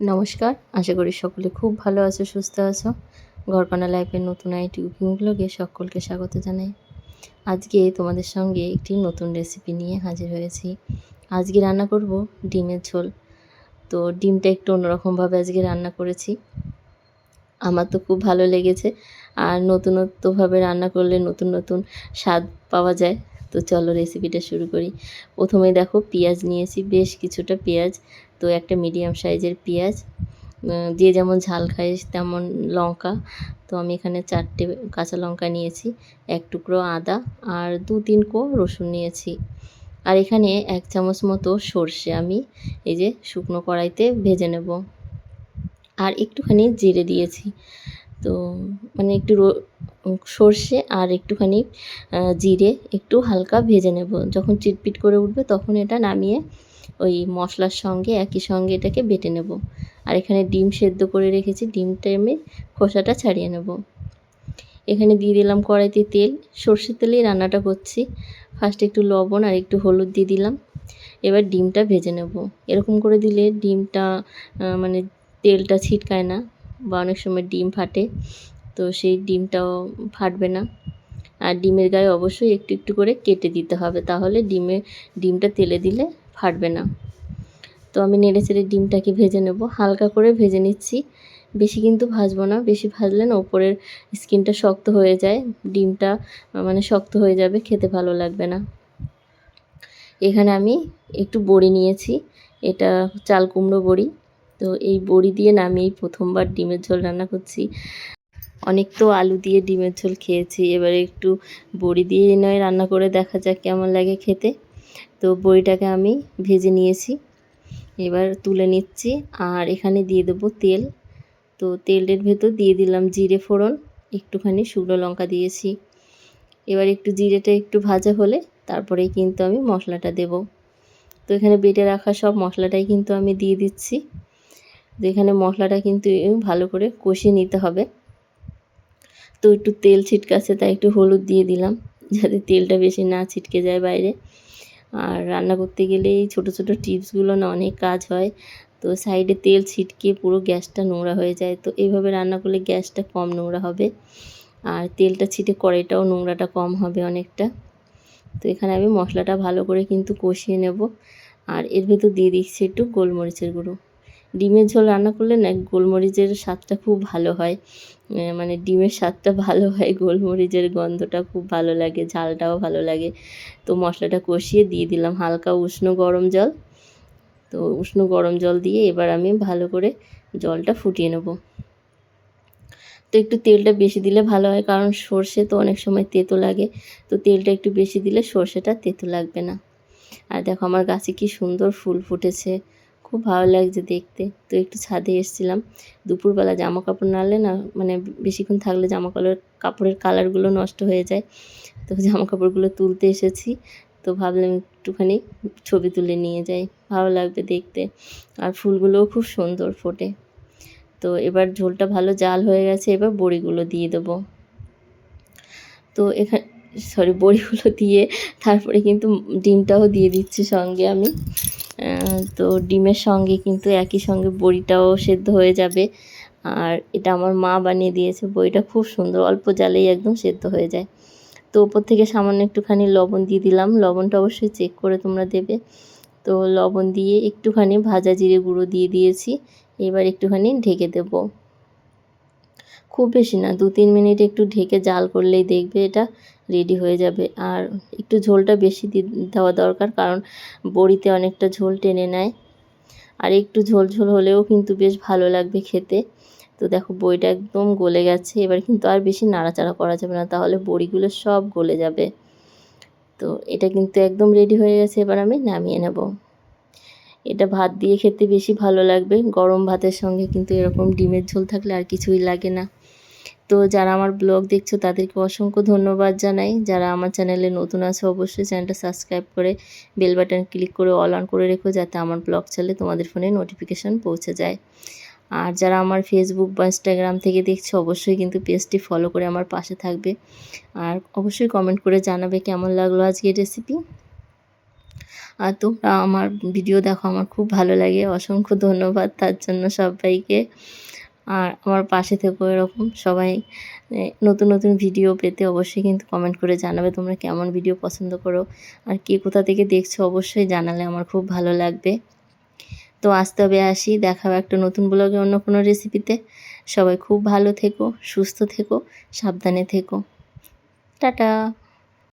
নমস্কার, আশা করি সকলে খুব ভালো আছো, সুস্থ আছো। ঘরকোনা লাইফের নতুন আইটি কুকিং ব্লগে সকলকে স্বাগত জানাই। আজকে তোমাদের সঙ্গে একটি নতুন রেসিপি নিয়ে হাজির হয়েছি। আজকে রান্না করব ডিমের ঝোল। তো ডিমটা একটু অন্যরকমভাবে আজকে রান্না করেছি। আমার তো খুব ভালো লেগেছে। আর নতুনত্বভাবে রান্না করলে নতুন নতুন স্বাদ পাওয়া যায়। তো চলো রেসিপিটা শুরু করি। প্রথমে দেখো, পেঁয়াজ নিয়েছি, বেশ কিছুটা পেঁয়াজ। তো একটা মিডিয়াম সাইজের পেঁয়াজ যে যেমন ঝাল খায় তেমন লঙ্কা। তো আমি এখানে চারটে কাঁচা লঙ্কা নিয়েছি, এক টুকরো আদা আর দু তিন কো রসুন নিয়েছি। আর এখানে এক চামচ মতো সর্ষে আমি এই যে শুকনো কড়াইতে ভেজে নেব। আর একটুখানি জিরে দিয়েছি। তো মানে একটু সর্ষে আর একটুখানি জিরে একটু হালকা ভেজে নেব। যখন চিটপিট করে উঠবে তখন এটা নামিয়ে ওই মশলার সঙ্গে, একই সঙ্গে এটাকে বেটে নেব। আর এখানে ডিম সেদ্ধ করে রেখেছি ডিমটা আমি খোসাটা ছাড়িয়ে নেব। এখানে দিয়ে দিলাম কড়াইতে তেল, সর্ষের তেলেই রান্নাটা করছি। ফার্স্ট একটু লবণ আর একটু হলুদ দিয়ে দিলাম। এবার ডিমটা ভেজে নেব। এরকম করে দিলে ডিমটা মানে তেলটা ছিটকায় না বা অনেক সময় ডিম ফাটে, তো সেই ডিমটাও ফাটবে না। আর ডিমের গায়ে অবশ্যই একটু একটু করে কেটে দিতে হবে, তাহলে ডিমে, ডিমটা তেলে দিলে ফাটবে না। তো আমি নেড়ে চেড়ে ডিমটাকে ভেজে নেব। হালকা করে ভেজে নিচ্ছি। বেশি কিন্তু ভাজবো না। বেশি ভাজলে না ওপরের স্কিনটা শক্ত হয়ে যায়। ডিমটা মানে শক্ত হয়ে যাবে। খেতে ভালো লাগবে না। এখানে আমি একটু বড়ি নিয়েছি। এটা চাল কুমড়ো বড়ি। তো এই বড়ি দিয়ে না আমি এই প্রথমবার ডিমের ঝোল রান্না করছি। অনেক তো আলু দিয়ে ডিমের ঝোল খেয়েছি। এবারে একটু বড়ি দিয়ে নয়, রান্না করে দেখা যাক কেমন লাগে খেতে। তো বড়িটাকে আমি ভেজে নিয়েছি। এবার তুলে নিচ্ছি আর এখানে দিয়ে দেবো তেল। তো তেলের ভেতর দিয়ে দিলাম জিরে ফোড়ন, একটুখানি শুকনো লঙ্কা দিয়েছি। এবার একটু জিরেটা একটু ভাজা হলে তারপরেই কিন্তু আমি মশলাটা দেব। তো এখানে বেটে রাখা সব মশলাটাই কিন্তু আমি দিয়ে দিচ্ছি। তো এখানে মশলাটা কিন্তু ভালো করে কষিয়ে নিতে হবে। তো একটু তেল ছিটকাছে তাই একটু হলুদ দিয়ে দিলাম, যাতে তেলটা বেশি না ছিটকে যায় বাইরে। আর রান্না করতে গেলে এই ছোটো ছোটো টিপসগুলো না অনেক কাজ হয়। তো সাইডে তেল ছিটকে পুরো গ্যাসটা নোংরা হয়ে যায়। তো এইভাবে রান্না করলে গ্যাসটা কম নোংরা হবে আর তেলটা ছিটে কড়াইটাও নোংরাটা কম হবে অনেকটা। তো এখানে আমি মশলাটা ভালো করে কিন্তু কষিয়ে নেব। আর এর ভেতর দিয়ে দিচ্ছি একটু গোলমরিচের গুঁড়ো। ডিমের ঝোল রান্না করলে না গোলমরিচের স্বাদটা খুব ভালো হয়। মানে ডিমের স্বাদটা ভালো হয়, গোলমরিচের গন্ধটা খুব ভালো লাগে, ঝালটাও ভালো লাগে। তো মশলাটা কষিয়ে দিয়ে দিলাম হালকা উষ্ণ গরম জল। তো উষ্ণ গরম জল দিয়ে এবার আমি ভালো করে জলটা ফুটিয়ে নেব। তো একটু তেলটা বেশি দিলে ভালো হয়, কারণ সর্ষে তো অনেক সময় তেতো লাগে। তো তেলটা একটু বেশি দিলে সর্ষেটা তেতো লাগবে না। আর দেখো আমার গাছে কি সুন্দর ফুল ফুটেছে। খুব ভালো লাগছে দেখতে। তো একটু ছাদে এসেছিলাম। দুপুরবেলা জামা কাপড় নাড়লে না মানে বেশিক্ষণ থাকলে জামা কাপড়ের কাপড়ের কালারগুলো নষ্ট হয়ে যায়। তো জামা কাপড়গুলো তুলতে এসেছি। তো ভাবলাম একটুখানি ছবি তুলে নিয়ে যাই। ভালো লাগবে দেখতে। আর ফুলগুলোও খুব সুন্দর ফোটে। তো এবার ঝোলটা ভালো জাল হয়ে গেছে, এবার বড়িগুলো দিয়ে দেবো। তো এখানে সরি বড়িগুলো দিয়ে তারপরে কিন্তু ডিমটাও দিয়ে দিচ্ছি সঙ্গে আমি। তো ডিমের সঙ্গে কিন্তু একই সঙ্গে বড়িটাও সেদ্ধ হয়ে যাবে। আর এটা আমার মা বানিয়ে দিয়েছে, বড়িটা খুব সুন্দর, অল্প জালেই একদম সেদ্ধ হয়ে যায়। তো ওপর থেকে সামান্য একটুখানি লবণ দিয়ে দিলাম, লবণটা অবশ্যই চেক করে তোমরা দেবে। তো লবণ দিয়ে একটুখানি ভাজা জিরে গুঁড়ো দিয়ে দিয়েছি, এবার একটুখানি ঢেকে দেব। খুব বেশি না, দু তিন মিনিট একটু ঢেকে জাল করলেই দেখবে এটা রেডি হয়ে যাবে। আর একটু ঝোলটা বেশি দেওয়া দরকার কারণ বড়িতে অনেকটা ঝোল টেনে নেয়। আর একটু ঝোল ঝোল হলেও কিন্তু বেশ ভালো লাগবে খেতে। তো দেখো বইটা একদম গলে গেছে, এবার কিন্তু আর বেশি নাড়াচাড়া করা যাবে না, তাহলে বড়িগুলো সব গলে যাবে। তো এটা কিন্তু একদম রেডি হয়ে গেছে, এবার আমি নামিয়ে নেব। এটা ভাত দিয়ে খেতে বেশি ভালো লাগবে, গরম ভাতের সঙ্গে কিন্তু এরকম ডিমের ঝোল থাকলে আর কিছুই লাগে না। তো যারা আমার ব্লগ দেখছ, তাদেরকে অসংখ্য ধন্যবাদ জানাই। যারা আমার চ্যানেলে নতুন আছে, অবশ্যই চ্যানেলটা সাবস্ক্রাইব করে বেল বাটন ক্লিক করে অল অন করে রেখো, যাতে আমার ব্লগ চলে তোমাদের ফোনে নোটিফিকেশান পৌঁছে যায়। আর যারা আমার ফেসবুক বা ইনস্টাগ্রাম থেকে দেখছ, অবশ্যই কিন্তু পেজটি ফলো করে আমার পাশে থাকবে। আর অবশ্যই কমেন্ট করে জানাবে কেমন লাগল আজকের রেসিপি আর তোমরা আমার ভিডিও দেখো, আমার খুব ভালো লাগে। অসংখ্য ধন্যবাদ তার জন্য সবাইকে। আর আমার পাশে থেকো এরকম। সবাই নতুন নতুন ভিডিও পেতে অবশ্যই কিন্তু কমেন্ট করে জানাবে তোমরা কেমন ভিডিও পছন্দ করো। আর কে কোথা থেকে দেখছ অবশ্যই জানালে আমার খুব ভালো লাগবে। তো আজ তবে আসি, দেখা হবে একটা নতুন ব্লগে অন্য কোনো রেসিপিতে সবাই খুব ভালো থেকো, সুস্থ থেকো, সাবধানে থেকো। টাটা!